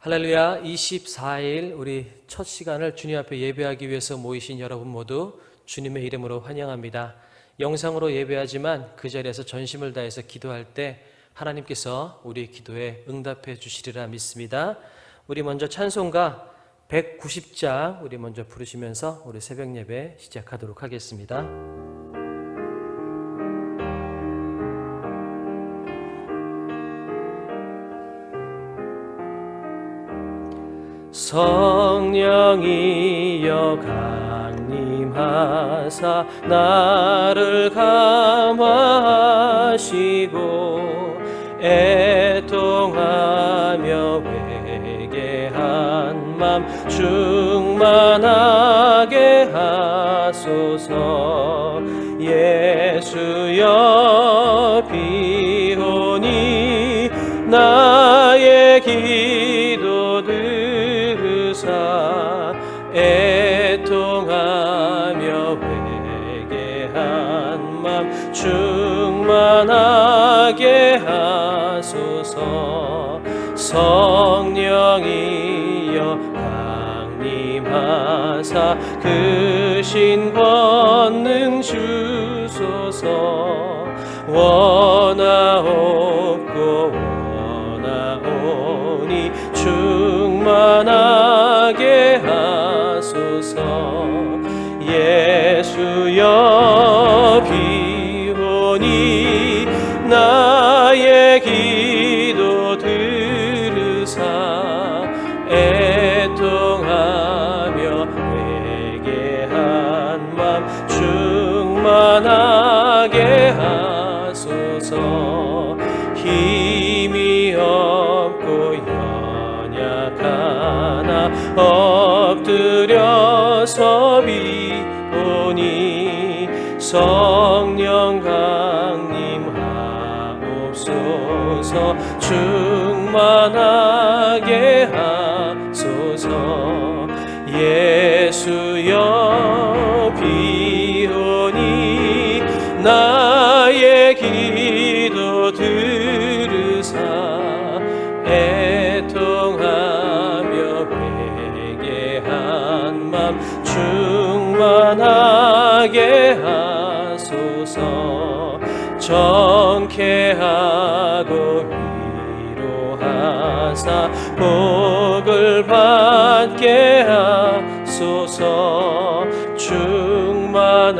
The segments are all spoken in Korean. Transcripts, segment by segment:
할렐루야 24일 우리 첫 시간을 주님 앞에 예배하기 위해서 모이신 여러분 모두 주님의 이름으로 환영합니다. 영상으로 예배하지만 그 자리에서 전심을 다해서 기도할 때 하나님께서 우리 기도에 응답해 주시리라 믿습니다. 우리 먼저 찬송가 190장 우리 먼저 부르시면서 우리 새벽 예배 시작하도록 하겠습니다. 성령이여 강림하사 나를 감화하시고 애통하며 회개한 맘 충만하 성령이여 강림하사 그신 권능 주소서. 원하옵고 원하오니 충만 성령 강림하옵소서. 충만하 정케 하고 위로하사 복을 받게 하소서 충만하게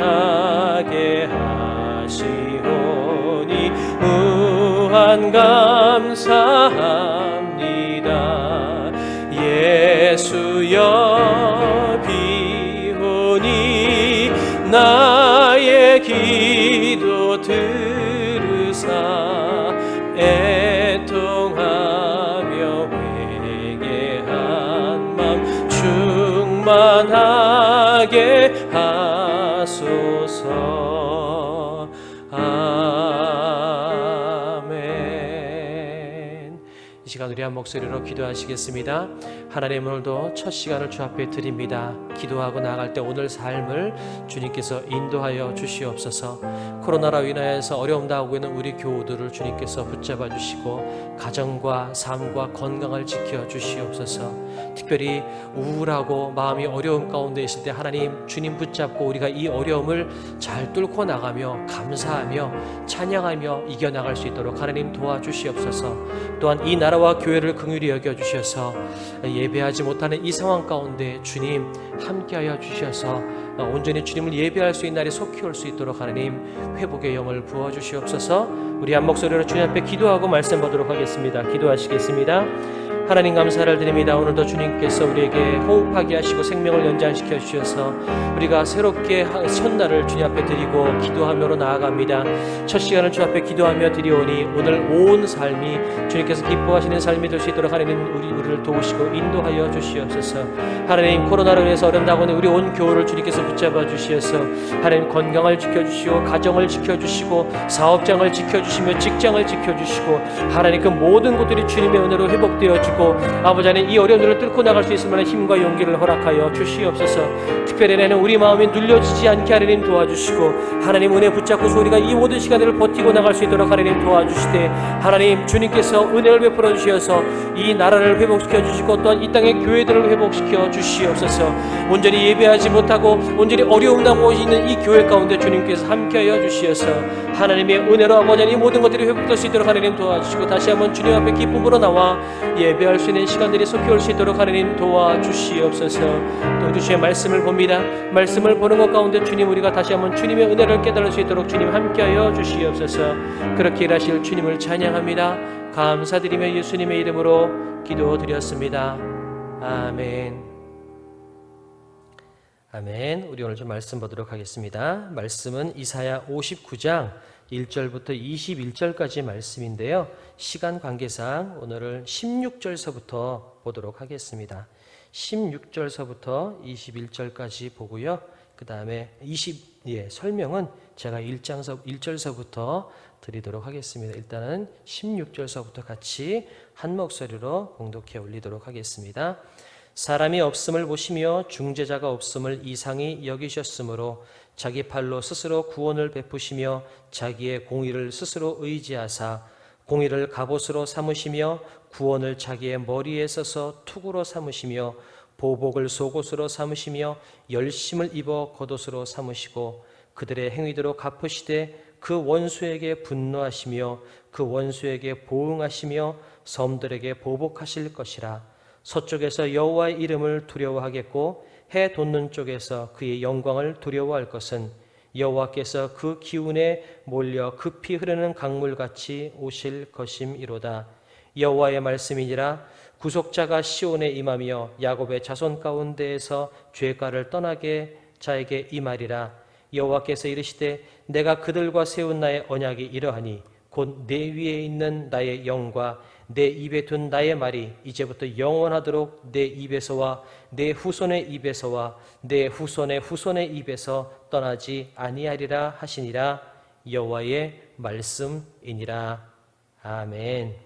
하시오니 무한 감사합 목소리로 기도하시겠습니다. 하나님 오늘도 첫 시간을 주 앞에 드립니다 기도하고 나아갈 때 오늘 삶을 주님께서 인도하여 주시옵소서. 코로나로 인하여서 어려움 당하고 있는 우리 교우들을 주님께서 붙잡아 주시고 가정과 삶과 건강을 지켜 주시옵소서. 특별히 우울하고 마음이 어려움 가운데 있을 때 하나님 주님 붙잡고 우리가 이 어려움을 잘 뚫고 나가며 감사하며 찬양하며 이겨 나갈 수 있도록 하나님 도와주시옵소서. 또한 이 나라와 교회를 긍휼히 여겨 주셔서 예배하지 못하는 이 상황 가운데 주님 함께하여 주셔서 온전히 주님을 예배할 수 있는 날이 속히 올 수 있도록 하나님 회복의 영을 부어 주시옵소서 우리 한 목소리로 주님 앞에 기도하고 말씀 보도록 하겠습니다 기도하시겠습니다 하나님 감사를 드립니다. 오늘도 주님께서 우리에게 호흡하게 하시고 생명을 연장시켜 주셔서 우리가 새롭게 첫날을 주님 앞에 드리고 기도하며로 나아갑니다. 첫 시간을 주 앞에 기도하며 드리오니 오늘 온 삶이 주님께서 기뻐하시는 삶이 될 수 있도록 하나님 우리 우리를 도우시고 인도하여 주시옵소서. 하나님 코로나로 인해서 어렵다고 하는 우리 온 교회를 주님께서 붙잡아 주시어서 하나님 건강을 지켜주시고 가정을 지켜주시고 사업장을 지켜주시며 직장을 지켜주시고 하나님 그 모든 것들이 주님의 은혜로 회복되어지고 아버지 하나님 이 어려운 일을 뚫고 나갈 수 있을 만한 힘과 용기를 허락하여 주시옵소서. 특별히 내는 우리 마음이 눌려지지 않게 하나님 도와주시고 하나님 은혜 붙잡고 소리가 이 모든 시간들을 버티고 나갈 수 있도록 하나님 도와주시되 하나님 주님께서 은혜를 베풀어 주시어서 이 나라를 회복시켜 주시고 또한 이 땅의 교회들을 회복시켜 주시옵소서. 온전히 예배하지 못하고 온전히 어려움 당하고 있는 이 교회 가운데 주님께서 함께하여 주시어서 하나님의 은혜로 아버지 이 모든 것들이 회복될 수 있도록 하나님 도와주시고 다시 한번 주님 앞에 기쁨으로 나와 예배할 수 있는 시간들이 속히 올 수 있도록 하나님 도와주시옵소서. 또 주님의 말씀을 봅니다. 말씀을 보는 것 가운데 주님 우리가 다시 한번 주님의 은혜를 깨달을 수 있도록 주님 함께하여 주시옵소서. 그렇게 일하실 주님을 찬양합니다. 감사드리며 예수님의 이름으로 기도드렸습니다. 아멘 아멘. 우리 오늘 좀 말씀 보도록 하겠습니다. 말씀은 이사야 59장 1절부터 21절까지의 말씀인데요. 시간 관계상 오늘은 16절서부터 보도록 하겠습니다. 16절서부터 21절까지 보고요. 그 다음에 20, 예, 설명은 제가 1장서, 1절서부터 드리도록 하겠습니다. 일단은 16절서부터 같이 한 목소리로 공독해 올리도록 하겠습니다. 사람이 없음을 보시며 중재자가 없음을 이상히 여기셨으므로 자기 팔로 스스로 구원을 베푸시며 자기의 공의를 스스로 의지하사 공의를 갑옷으로 삼으시며 구원을 자기의 머리에 써서 투구로 삼으시며 보복을 속옷으로 삼으시며 열심을 입어 겉옷으로 삼으시고 그들의 행위대로 갚으시되 그 원수에게 분노하시며 그 원수에게 보응하시며 섬들에게 보복하실 것이라 서쪽에서 여호와의 이름을 두려워하겠고 해 돋는 쪽에서 그의 영광을 두려워할 것은 여호와께서 그 기운에 몰려 급히 흐르는 강물같이 오실 것임이로다. 여호와의 말씀이니라 구속자가 시온에 임하며 야곱의 자손 가운데에서 죄가를 떠나게 자에게 임하리라. 여호와께서 이르시되 내가 그들과 세운 나의 언약이 이러하니 곧 내 위에 있는 나의 영과 내 입에 둔 나의 말이 이제부터 영원하도록 내 입에서와 내 후손의 입에서와 내 후손의 후손의 입에서 떠나지 아니하리라 하시니라 여호와의 말씀이니라 아멘.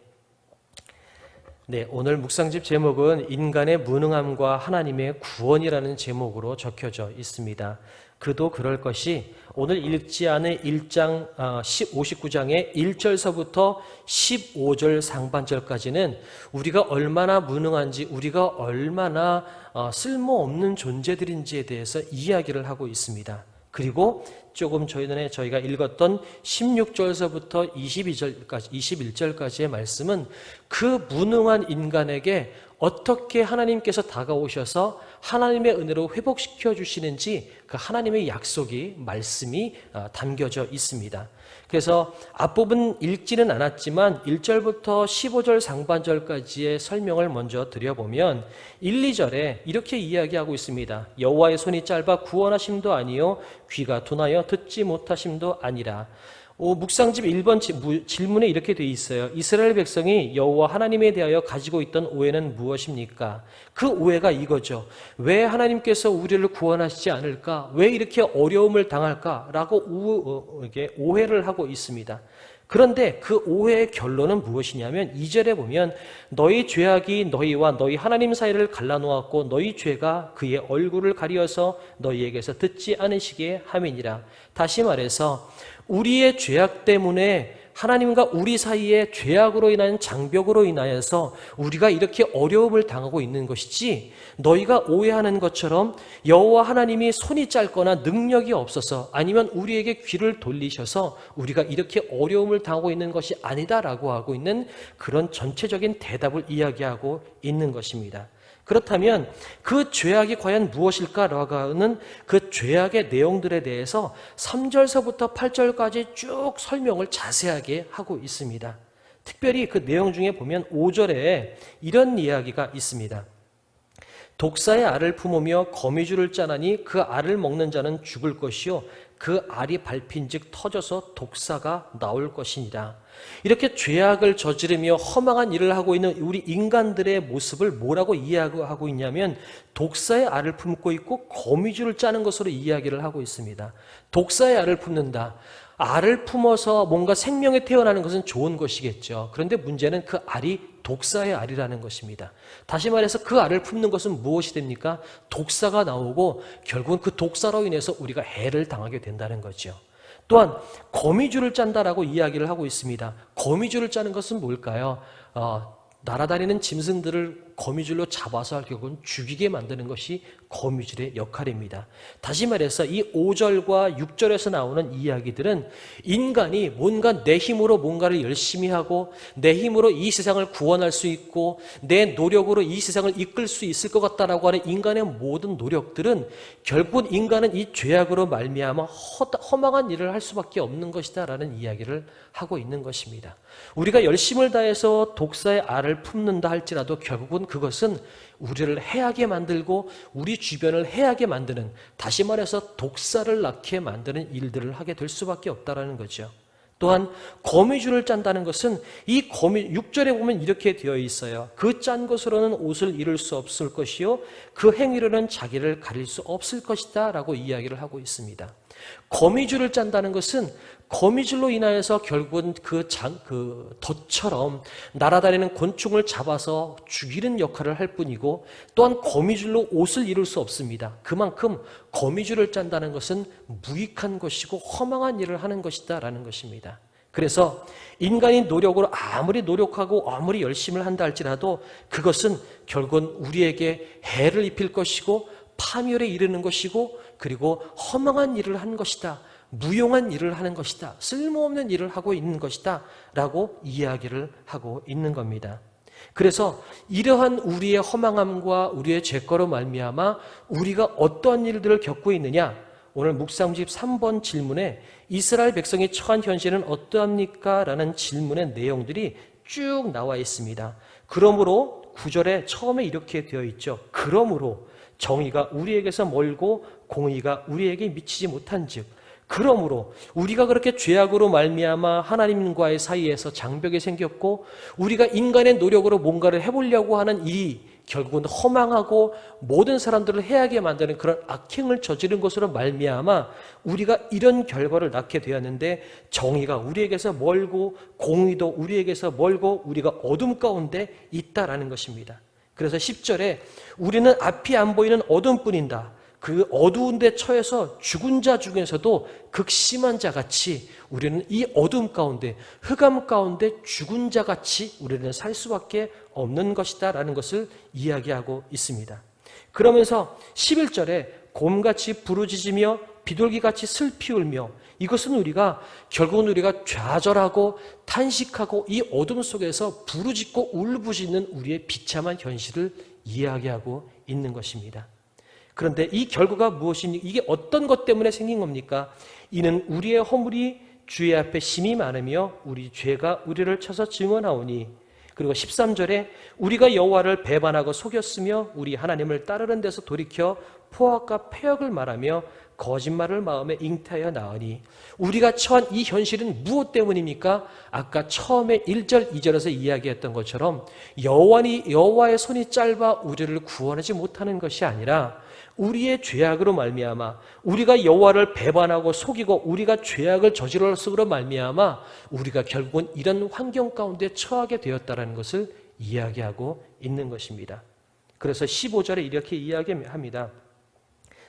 네, 오늘 묵상집 제목은 인간의 무능함과 하나님의 구원이라는 제목으로 적혀져 있습니다. 그도 그럴 것이 오늘 읽지 않은 1장 59장의 1절서부터 15절 상반절까지는 우리가 얼마나 무능한지 우리가 얼마나 어, 쓸모없는 존재들인지에 대해서 이야기를 하고 있습니다. 그리고 조금 저희는 저희가 읽었던 16절서부터 22절까지 21절까지의 말씀은 그 무능한 인간에게 어떻게 하나님께서 다가오셔서 하나님의 은혜로 회복시켜 주시는지 그 하나님의 약속이 말씀이 어, 담겨져 있습니다. 그래서 앞부분 읽지는 않았지만 1절부터 15절 상반절까지의 설명을 먼저 드려보면 1, 2절에 이렇게 이야기하고 있습니다. 여호와의 손이 짧아 구원하심도 아니요 귀가 둔하여 듣지 못하심도 아니라 오, 묵상집 1번 질문에 이렇게 되어 있어요. 이스라엘 백성이 여호와 하나님에 대하여 가지고 있던 오해는 무엇입니까? 그 오해가 이거죠. 왜 하나님께서 우리를 구원하시지 않을까? 왜 이렇게 어려움을 당할까? 라고 어, 오해를 하고 있습니다. 그런데 그 오해의 결론은 무엇이냐면 2절에 보면 너희 죄악이 너희와 너희 하나님 사이를 갈라놓았고 너희 죄가 그의 얼굴을 가리어서 너희에게서 듣지 않으시게 함이니라. 다시 말해서 우리의 죄악 때문에 하나님과 우리 사이에 죄악으로 인한 장벽으로 인하여서 우리가 이렇게 어려움을 당하고 있는 것이지 너희가 오해하는 것처럼 여호와 하나님이 손이 짧거나 능력이 없어서 아니면 우리에게 귀를 돌리셔서 우리가 이렇게 어려움을 당하고 있는 것이 아니다라고 하고 있는 그런 전체적인 대답을 이야기하고 있는 것입니다. 그렇다면 그 죄악이 과연 무엇일까라고 하는 그 죄악의 내용들에 대해서 3절서부터 8절까지 쭉 설명을 자세하게 하고 있습니다. 특별히 그 내용 중에 보면 5절에 이런 이야기가 있습니다. 독사의 알을 품으며 거미줄을 짜나니 그 알을 먹는 자는 죽을 것이요 그 알이 밟힌즉 터져서 독사가 나올 것이니라. 이렇게 죄악을 저지르며 허망한 일을 하고 있는 우리 인간들의 모습을 뭐라고 이해하고 있냐면 독사의 알을 품고 있고 거미줄을 짜는 것으로 이야기를 하고 있습니다. 독사의 알을 품는다. 알을 품어서 뭔가 생명에 태어나는 것은 좋은 것이겠죠. 그런데 문제는 그 알이 독사의 알이라는 것입니다. 다시 말해서 그 알을 품는 것은 무엇이 됩니까? 독사가 나오고 결국은 그 독사로 인해서 우리가 해를 당하게 된다는 거죠. 또한 거미줄을 짠다라고 이야기를 하고 있습니다. 거미줄을 짜는 것은 뭘까요? 어, 날아다니는 짐승들을 거미줄로 잡아서 결국은 죽이게 만드는 것이 거미줄의 역할입니다. 다시 말해서 이 5절과 6절에서 나오는 이야기들은 인간이 뭔가 내 힘으로 뭔가를 열심히 하고 내 힘으로 이 세상을 구원할 수 있고 내 노력으로 이 세상을 이끌 수 있을 것 같다라고 하는 인간의 모든 노력들은 결국은 인간은 이 죄악으로 말미암아 허망한 일을 할 수밖에 없는 것이다라는 이야기를 하고 있는 것입니다. 우리가 열심을 다해서 독사의 알을 품는다 할지라도 결국은 그것은 우리를 해하게 만들고 우리 주변을 해하게 만드는 다시 말해서 독사를 낳게 만드는 일들을 하게 될 수밖에 없다라는 거죠. 또한 거미줄을 짠다는 것은 이 거미 6절에 보면 이렇게 되어 있어요. 그 짠 것으로는 옷을 이룰 수 없을 것이요 그 행위로는 자기를 가릴 수 없을 것이다라고 이야기를 하고 있습니다. 거미줄을 짠다는 것은 거미줄로 인하여서 결국은 그 장, 그 덫처럼 날아다니는 곤충을 잡아서 죽이는 역할을 할 뿐이고 또한 거미줄로 옷을 이룰 수 없습니다. 그만큼 거미줄을 짠다는 것은 무익한 것이고 허망한 일을 하는 것이다 라는 것입니다. 그래서 인간이 노력으로 아무리 노력하고 아무리 열심을 한다 할지라도 그것은 결국은 우리에게 해를 입힐 것이고 파멸에 이르는 것이고 그리고 허망한 일을 한 것이다. 무용한 일을 하는 것이다. 쓸모없는 일을 하고 있는 것이다. 라고 이야기를 하고 있는 겁니다. 그래서 이러한 우리의 허망함과 우리의 죄거로 말미암아 우리가 어떠한 일들을 겪고 있느냐? 오늘 묵상집 3번 질문에 이스라엘 백성이 처한 현실은 어떠합니까? 라는 질문의 내용들이 쭉 나와 있습니다. 그러므로 구절에 처음에 이렇게 되어 있죠. 그러므로 정의가 우리에게서 멀고 공의가 우리에게 미치지 못한즉 그러므로 우리가 그렇게 죄악으로 말미암아 하나님과의 사이에서 장벽이 생겼고 우리가 인간의 노력으로 뭔가를 해보려고 하는 이 결국은 허망하고 모든 사람들을 해하게 만드는 그런 악행을 저지른 것으로 말미암아 우리가 이런 결과를 낳게 되었는데 정의가 우리에게서 멀고 공의도 우리에게서 멀고 우리가 어둠 가운데 있다라는 것입니다. 그래서 10절에 우리는 앞이 안 보이는 어둠 뿐인다. 그 어두운 데 처해서 죽은 자 중에서도 극심한 자 같이 우리는 이 어둠 가운데 흑암 가운데 죽은 자 같이 우리는 살 수밖에 없는 것이다라는 것을 이야기하고 있습니다. 그러면서 11절에 곰같이 부르짖으며 비둘기같이 슬피 울며 이것은 우리가 결국은 우리가 좌절하고 탄식하고 이 어둠 속에서 부르짖고 울부짖는 우리의 비참한 현실을 이야기하고 있는 것입니다. 그런데 이 결과가 무엇이니 이게 어떤 것 때문에 생긴 겁니까? 이는 우리의 허물이 주의 앞에 심이 많으며 우리 죄가 우리를 쳐서 증언하오니 그리고 13절에 우리가 여호와를 배반하고 속였으며 우리 하나님을 따르는 데서 돌이켜 포악과 폐역을 말하며 거짓말을 마음에 잉태하여 나으니 우리가 처한 이 현실은 무엇 때문입니까? 아까 처음에 1절, 2절에서 이야기했던 것처럼 여호와니 여호와의 손이 짧아 우리를 구원하지 못하는 것이 아니라 우리의 죄악으로 말미암아 우리가 여호와를 배반하고 속이고 우리가 죄악을 저질렀으로 말미암아 우리가 결국은 이런 환경 가운데 처하게 되었다라는 것을 이야기하고 있는 것입니다. 그래서 15절에 이렇게 이야기합니다.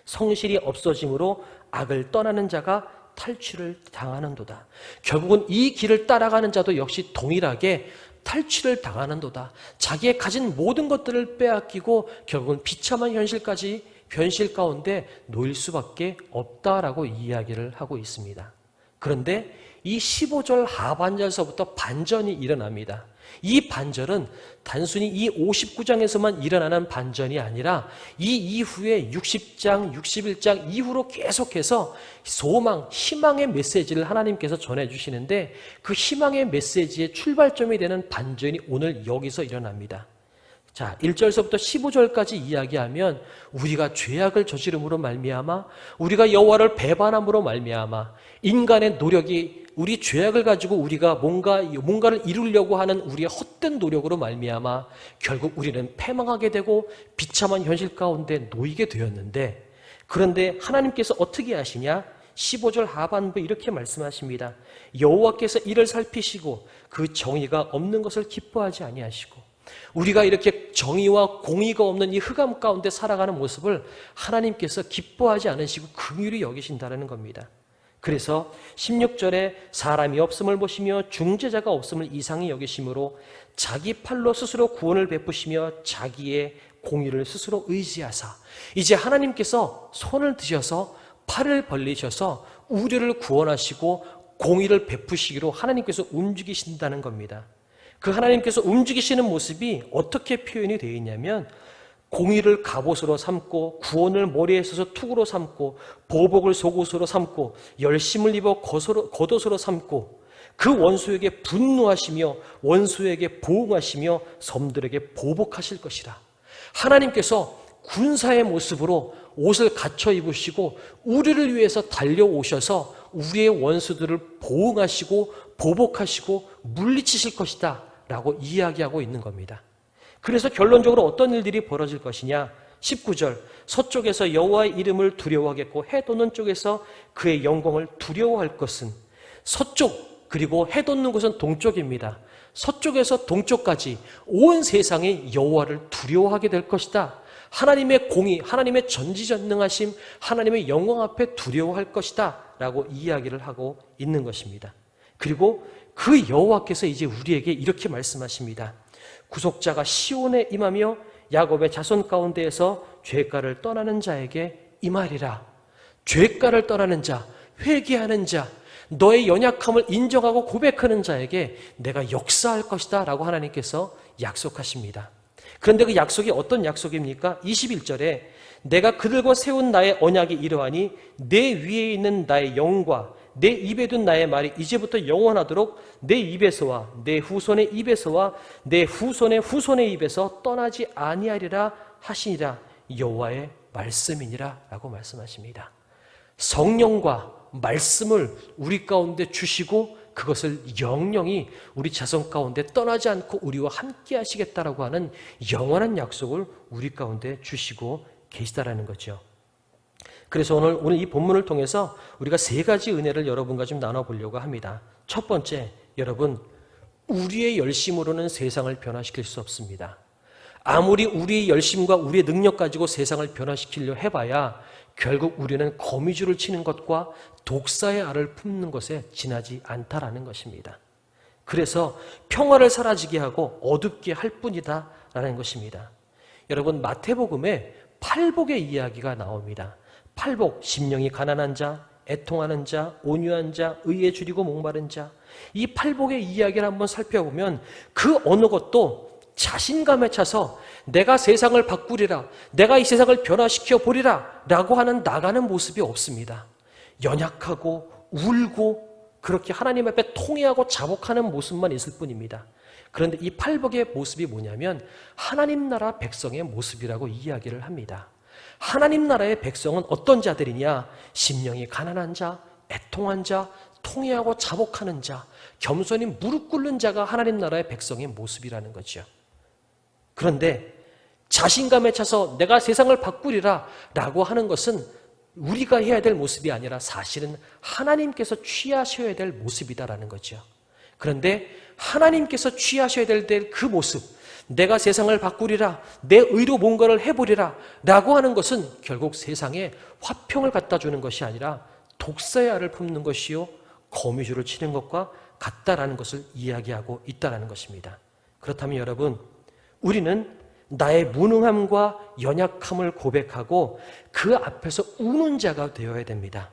성실이 없어짐으로 악을 떠나는 자가 탈취를 당하는도다. 결국은 이 길을 따라가는 자도 역시 동일하게 탈취를 당하는도다. 자기의 가진 모든 것들을 빼앗기고 결국은 비참한 현실까지 현실 가운데 놓일 수밖에 없다라고 이야기를 하고 있습니다. 그런데 이 15절 하반절서부터 반전이 일어납니다. 이 반절은 단순히 이 59장에서만 일어나는 반전이 아니라 이 이후에 60장, 61장 이후로 계속해서 소망, 희망의 메시지를 하나님께서 전해주시는데 그 희망의 메시지의 출발점이 되는 반전이 오늘 여기서 일어납니다. 자, 1절서부터 15절까지 이야기하면 우리가 죄악을 저지름으로 말미암아 우리가 여호와를 배반함으로 말미암아 인간의 노력이 우리 죄악을 가지고 우리가 뭔가 뭔가를 이루려고 하는 우리의 헛된 노력으로 말미암아 결국 우리는 패망하게 되고 비참한 현실 가운데 놓이게 되었는데 그런데 하나님께서 어떻게 하시냐? 15절 하반부 이렇게 말씀하십니다. 여호와께서 이를 살피시고 그 정의가 없는 것을 기뻐하지 아니하시고 우리가 이렇게 정의와 공의가 없는 이 흑암 가운데 살아가는 모습을 하나님께서 기뻐하지 않으시고 긍휼히 여기신다는 겁니다. 그래서 16절에 사람이 없음을 보시며 중재자가 없음을 이상히 여기심으로 자기 팔로 스스로 구원을 베푸시며 자기의 공의를 스스로 의지하사 이제 하나님께서 손을 드셔서 팔을 벌리셔서 우리를 구원하시고 공의를 베푸시기로 하나님께서 움직이신다는 겁니다. 그 하나님께서 움직이시는 모습이 어떻게 표현이 되어 있냐면 공의를 갑옷으로 삼고 구원을 머리에 써서 투구로 삼고 보복을 속옷으로 삼고 열심을 입어 겉옷으로, 삼고 그 원수에게 분노하시며 원수에게 보응하시며 섬들에게 보복하실 것이라. 하나님께서 군사의 모습으로 옷을 갖춰 입으시고 우리를 위해서 달려오셔서 우리의 원수들을 보응하시고 보복하시고 물리치실 것이다 라고 이야기하고 있는 겁니다. 그래서 결론적으로 어떤 일들이 벌어질 것이냐? 19절 서쪽에서 여호와의 이름을 두려워하겠고 해 돋는 쪽에서 그의 영광을 두려워할 것은 서쪽 그리고 해 돋는 곳은 동쪽입니다. 서쪽에서 동쪽까지 온 세상에 여호와를 두려워하게 될 것이다. 하나님의 공의, 하나님의 전지전능하심, 하나님의 영광 앞에 두려워할 것이다. 라고 이야기를 하고 있는 것입니다. 그리고 그 여호와께서 이제 우리에게 이렇게 말씀하십니다. 구속자가 시온에 임하며 야곱의 자손 가운데에서 죄가를 떠나는 자에게 임하리라. 죄가를 떠나는 자, 회개하는 자, 너의 연약함을 인정하고 고백하는 자에게 내가 역사할 것이다 라고 하나님께서 약속하십니다. 그런데 그 약속이 어떤 약속입니까? 21절에 내가 그들과 세운 나의 언약이 이러하니 내 위에 있는 나의 영과 내 입에 둔 나의 말이 이제부터 영원하도록 내 입에서와 내 후손의 입에서와 내 후손의 후손의 입에서 떠나지 아니하리라 하시니라 여호와의 말씀이니라라고 말씀하십니다. 성령과 말씀을 우리 가운데 주시고 그것을 영영이 우리 자손 가운데 떠나지 않고 우리와 함께 하시겠다라고 하는 영원한 약속을 우리 가운데 주시고 계시다라는 거죠. 그래서 오늘 오늘 이 본문을 통해서 우리가 세 가지 은혜를 여러분과 좀 나눠 보려고 합니다. 첫 번째, 여러분 우리의 열심으로는 세상을 변화시킬 수 없습니다. 아무리 우리의 열심과 우리의 능력 가지고 세상을 변화시키려 해봐야 결국 우리는 거미줄을 치는 것과 독사의 알을 품는 것에 지나지 않다라는 것입니다. 그래서 평화를 사라지게 하고 어둡게 할 뿐이다라는 것입니다. 여러분 마태복음에 팔복의 이야기가 나옵니다. 팔복, 심령이 가난한 자, 애통하는 자, 온유한 자, 의에 줄이고 목마른 자. 이 팔복의 이야기를 한번 살펴보면 그 어느 것도 자신감에 차서 내가 세상을 바꾸리라, 내가 이 세상을 변화시켜 보리라 라고 하는 나가는 모습이 없습니다. 연약하고 울고 그렇게 하나님 앞에 통회하고 자복하는 모습만 있을 뿐입니다. 그런데 이 팔복의 모습이 뭐냐면 하나님 나라 백성의 모습이라고 이야기를 합니다. 하나님 나라의 백성은 어떤 자들이냐? 심령이 가난한 자, 애통한 자, 통회하고 자복하는 자, 겸손히 무릎 꿇는 자가 하나님 나라의 백성의 모습이라는 거죠. 그런데 자신감에 차서 내가 세상을 바꾸리라 라고 하는 것은 우리가 해야 될 모습이 아니라 사실은 하나님께서 취하셔야 될 모습이다라는 거죠. 그런데 하나님께서 취하셔야 될 그 모습, 내가 세상을 바꾸리라, 내 의로 뭔가를 해보리라 라고 하는 것은 결국 세상에 화평을 갖다 주는 것이 아니라 독사의 알을 품는 것이요, 거미줄을 치는 것과 같다라는 것을 이야기하고 있다라는 것입니다. 그렇다면 여러분, 우리는 나의 무능함과 연약함을 고백하고 그 앞에서 우는 자가 되어야 됩니다.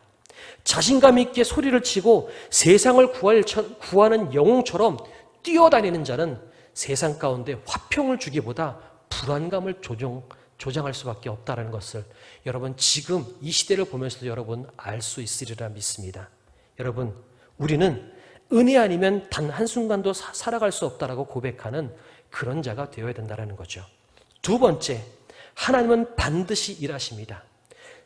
자신감 있게 소리를 치고 세상을 구할, 구하는 영웅처럼 뛰어다니는 자는 세상 가운데 화평을 주기보다 불안감을 조정, 조장할 수밖에 없다는 것을 여러분 지금 이 시대를 보면서도 여러분 알 수 있으리라 믿습니다. 여러분, 우리는 은혜 아니면 단 한순간도 사, 살아갈 수 없다라고 고백하는 그런 자가 되어야 된다는 거죠. 두 번째, 하나님은 반드시 일하십니다.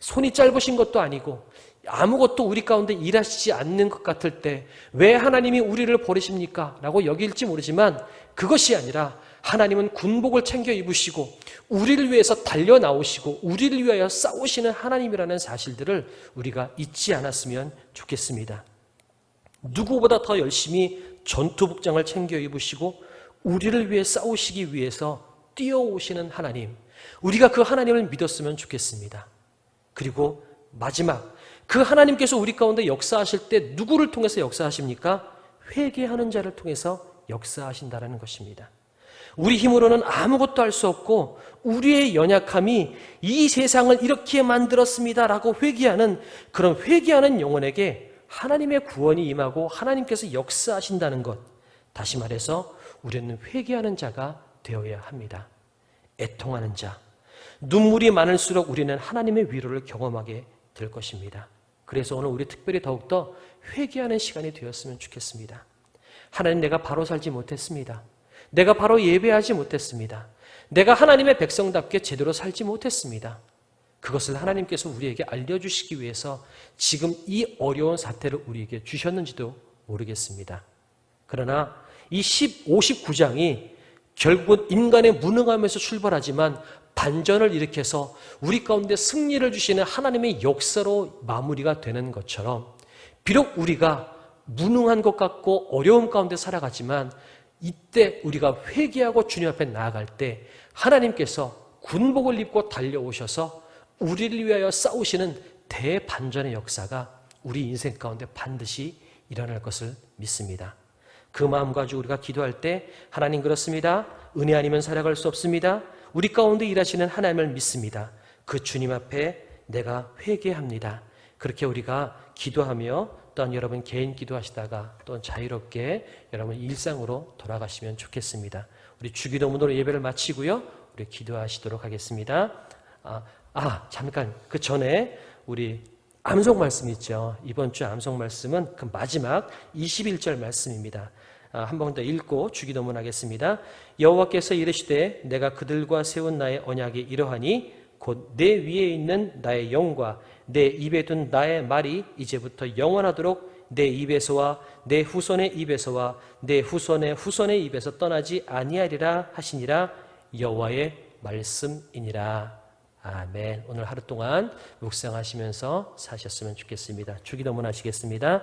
손이 짧으신 것도 아니고 아무것도 우리 가운데 일하시지 않는 것 같을 때 왜 하나님이 우리를 버리십니까? 라고 여길지 모르지만 그것이 아니라 하나님은 군복을 챙겨 입으시고 우리를 위해서 달려 나오시고 우리를 위하여 싸우시는 하나님이라는 사실들을 우리가 잊지 않았으면 좋겠습니다. 누구보다 더 열심히 전투 복장을 챙겨 입으시고 우리를 위해 싸우시기 위해서 뛰어오시는 하나님. 우리가 그 하나님을 믿었으면 좋겠습니다. 그리고 마지막 그 하나님께서 우리 가운데 역사하실 때 누구를 통해서 역사하십니까? 회개하는 자를 통해서 역사하신다라는 것입니다. 우리 힘으로는 아무것도 할 수 없고 우리의 연약함이 이 세상을 이렇게 만들었습니다라고 회개하는 그런 회개하는 영혼에게 하나님의 구원이 임하고 하나님께서 역사하신다는 것. 다시 말해서 우리는 회개하는 자가 되어야 합니다. 애통하는 자. 눈물이 많을수록 우리는 하나님의 위로를 경험하게 될 것입니다. 그래서 오늘 우리 특별히 더욱더 회개하는 시간이 되었으면 좋겠습니다. 하나님 내가 바로 살지 못했습니다. 내가 바로 예배하지 못했습니다. 내가 하나님의 백성답게 제대로 살지 못했습니다. 그것을 하나님께서 우리에게 알려주시기 위해서 지금 이 어려운 사태를 우리에게 주셨는지도 모르겠습니다. 그러나 이 10, 59장이 결국은 인간의 무능함에서 출발하지만 반전을 일으켜서 우리 가운데 승리를 주시는 하나님의 역사로 마무리가 되는 것처럼 비록 우리가 무능한 것 같고 어려움 가운데 살아가지만 이때 우리가 회개하고 주님 앞에 나아갈 때 하나님께서 군복을 입고 달려오셔서 우리를 위하여 싸우시는 대반전의 역사가 우리 인생 가운데 반드시 일어날 것을 믿습니다. 그 마음 가지고 우리가 기도할 때 하나님 그렇습니다. 은혜 아니면 살아갈 수 없습니다. 우리 가운데 일하시는 하나님을 믿습니다. 그 주님 앞에 내가 회개합니다. 그렇게 우리가 기도하며 또한 여러분 개인 기도하시다가 또 자유롭게 여러분 일상으로 돌아가시면 좋겠습니다. 우리 주기도문으로 예배를 마치고요. 우리 기도하시도록 하겠습니다. 아, 아 잠깐 그 전에 우리 암송 말씀 있죠. 이번 주 암송 말씀은 그 마지막 21절 말씀입니다. 아, 한번 더 읽고 주기도문 하겠습니다. 여호와께서 이르시되 내가 그들과 세운 나의 언약이 이러하니 곧 내 위에 있는 나의 영과 내 입에 둔 나의 말이 이제부터 영원하도록 내 입에서와 내 후손의 입에서와 내 후손의 후손의 입에서 떠나지 아니하리라 하시니라 여호와의 말씀이니라. 아멘. 오늘 하루 동안 묵상하시면서 사셨으면 좋겠습니다. 주기도문 하시겠습니다.